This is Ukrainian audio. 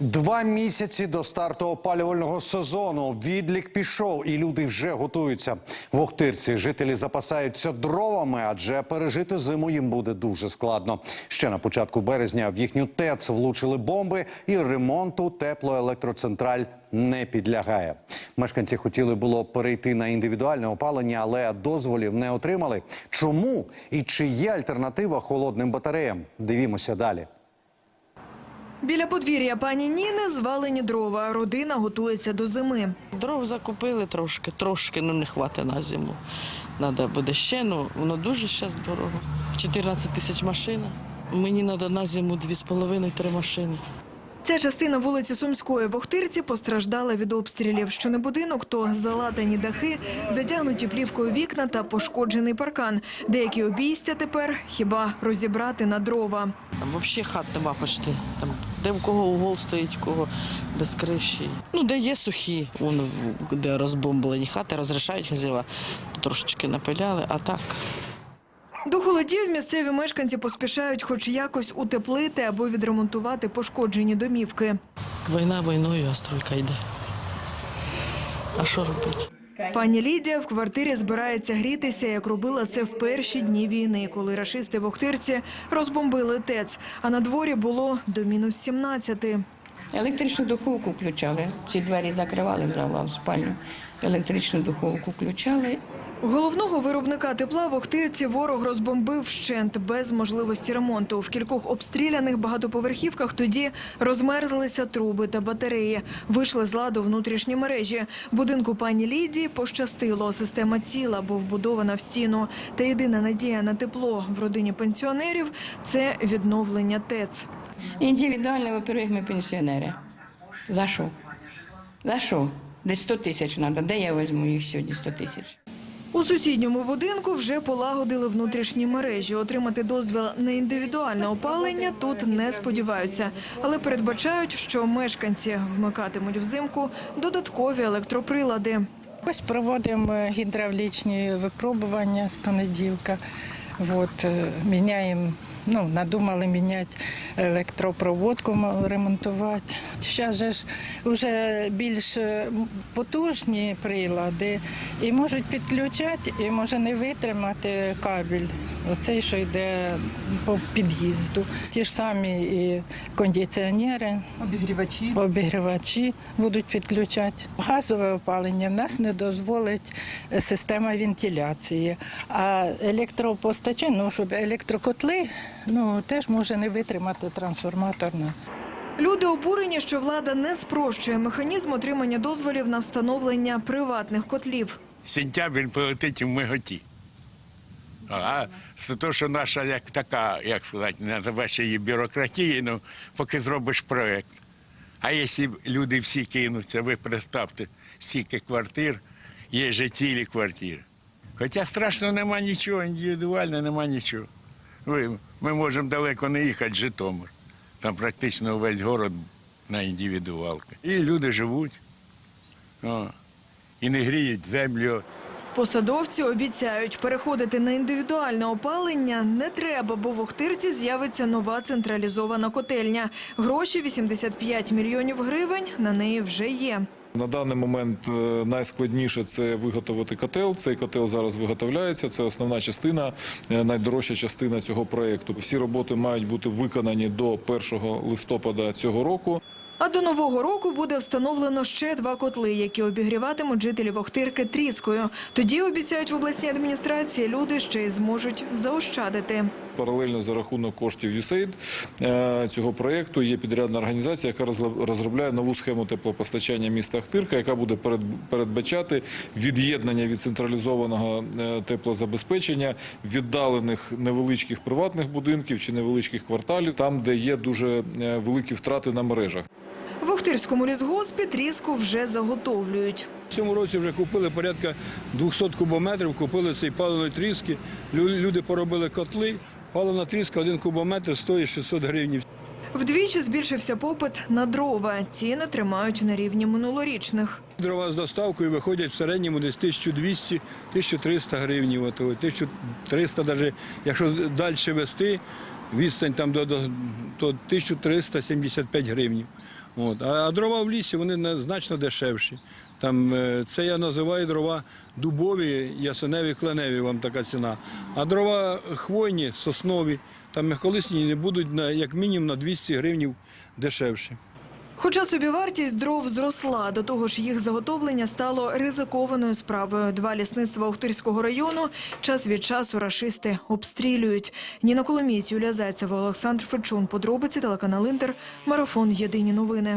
Два місяці до старту опалювального сезону. Відлік пішов, і люди вже готуються. В Охтирці жителі запасаються дровами, адже пережити зиму їм буде дуже складно. Ще на початку березня в їхню ТЕЦ влучили бомби, і ремонту теплоелектроцентраль не підлягає. Мешканці хотіли було перейти на індивідуальне опалення, але дозволів не отримали. Чому і чи є альтернатива холодним батареям? Дивімося далі. Біля подвір'я пані Ніни звалені дрова. Родина готується до зими. Дров закупили трошки, трошки, ну не хватить на зиму. Треба буде ще, ну воно дуже зараз дорого. 14 тисяч машина. Мені треба на зиму 2,5-3 машини. Ця частина вулиці Сумської в Охтирці постраждала від обстрілів. Що не будинок, то заладані дахи, затягнуті плівкою вікна та пошкоджений паркан. Деякі обійстя тепер хіба розібрати на дрова. Там взагалі хат нема почти. Там, де в кого угол стоїть, в кого без криші. Ну, де є сухі, вон, де розбомблені хати, розрішають хазяїва. Трошечки напиляли, а так. До холодів місцеві мешканці поспішають хоч якось утеплити або відремонтувати пошкоджені домівки. Війна війною, а стройка йде. А що робити? Пані Лідія в квартирі збирається грітися, як робила це в перші дні війни, коли рашисти в Охтирці розбомбили ТЕЦ, а на дворі було до мінус 17. Електричну духовку включали. Ці двері закривали в в спальню. Електричну духовку включали. Головного виробника тепла в Охтирці ворог розбомбив вщент без можливості ремонту. В кількох обстріляних багатоповерхівках тоді розмерзлися труби та батареї. Вийшли з ладу внутрішні мережі. Будинку пані Лідії пощастило. Система ціла, бо вбудована в стіну. Та єдина надія на тепло в родині пенсіонерів це відновлення ТЕЦ. Індивідуально, во-первых, ми пенсіонери. За що? За що? Десь 100 тисяч треба. Де я візьму їх сьогодні 100 тисяч? У сусідньому будинку вже полагодили внутрішні мережі. Отримати дозвіл на індивідуальне опалення тут не сподіваються, але передбачають, що мешканці вмикатимуть взимку додаткові електроприлади. Ось проводимо гідравлічні випробування з понеділка. От, е, міняємо, ну, надумали міняти електропроводку ремонтувати. Зараз же ж вже більш е, потужні прилади і можуть підключати, і може не витримати кабель, оцей, що йде по під'їзду. Ті ж самі і кондиціонери, Обігрівачі. обігрівачі будуть підключати. Газове опалення в нас не дозволить система вентиляції. А електропостачання, ну, щоб електрокотли, ну, теж може не витримати трансформаторна. Люди обурені, що влада не спрощує механізм отримання дозволів на встановлення приватних котлів. сентябрь полетить в миготі. А це то, що наша як така, як сказати, називаєш її бюрократією, ну, поки зробиш проєкт. А якщо люди всі кинуться, ви представте, скільки квартир, є же цілі квартири. Хоча страшно нема нічого, індивідуально нема нічого. Ви, ми можемо далеко не їхати, Житомир. Там практично весь город на індивідуалки. І люди живуть. О, і не гріють землю. Посадовці обіцяють, переходити на індивідуальне опалення не треба, бо в Охтирці з'явиться нова централізована котельня. Гроші 85 мільйонів гривень на неї вже є. На даний момент е, найскладніше це виготовити котел. Цей котел зараз виготовляється. Це основна частина, е, найдорожча частина цього проєкту. Всі роботи мають бути виконані до 1 листопада цього року. А до нового року буде встановлено ще два котли, які обігріватимуть жителів Охтирки тріскою. Тоді обіцяють в обласній адміністрації люди ще й зможуть заощадити. Паралельно за рахунок коштів USAID е, цього проєкту є підрядна організація, яка розробляє нову схему теплопостачання міста Ахтирка, яка буде передбачати від'єднання від централізованого е, теплозабезпечення віддалених невеличких приватних будинків чи невеличких кварталів, там, де є дуже е, великі втрати на мережах. В лісгоспі тріску вже заготовлюють. В цьому році вже купили порядка 200 кубометрів, купили цей паливної тріски. Люди поробили котли. Паливна тріска, один кубометр стоїть 600 гривень. Вдвічі збільшився попит на дрова. Ціни тримають на рівні минулорічних. Дрова з доставкою виходять в середньому десь 1200-1300 гривень. От, от, 1300 навіть, якщо далі вести, відстань там до, до, до 1375 гривень. От. А, дрова в лісі вони значно дешевші. Там, е, це я називаю дрова дубові, ясеневі, кленеві, вам така ціна. А дрова хвойні, соснові, там м'яколисні не будуть на, як мінімум на 200 гривень дешевші. Хоча собівартість дров зросла, до того ж їх заготовлення стало ризикованою справою. Два лісництва Охтирського району час від часу рашисти обстрілюють. Ніна Коломієць, Юлія Зайцева, Олександр Фечун. Подробиці телеканал Інтер. Марафон. Єдині новини.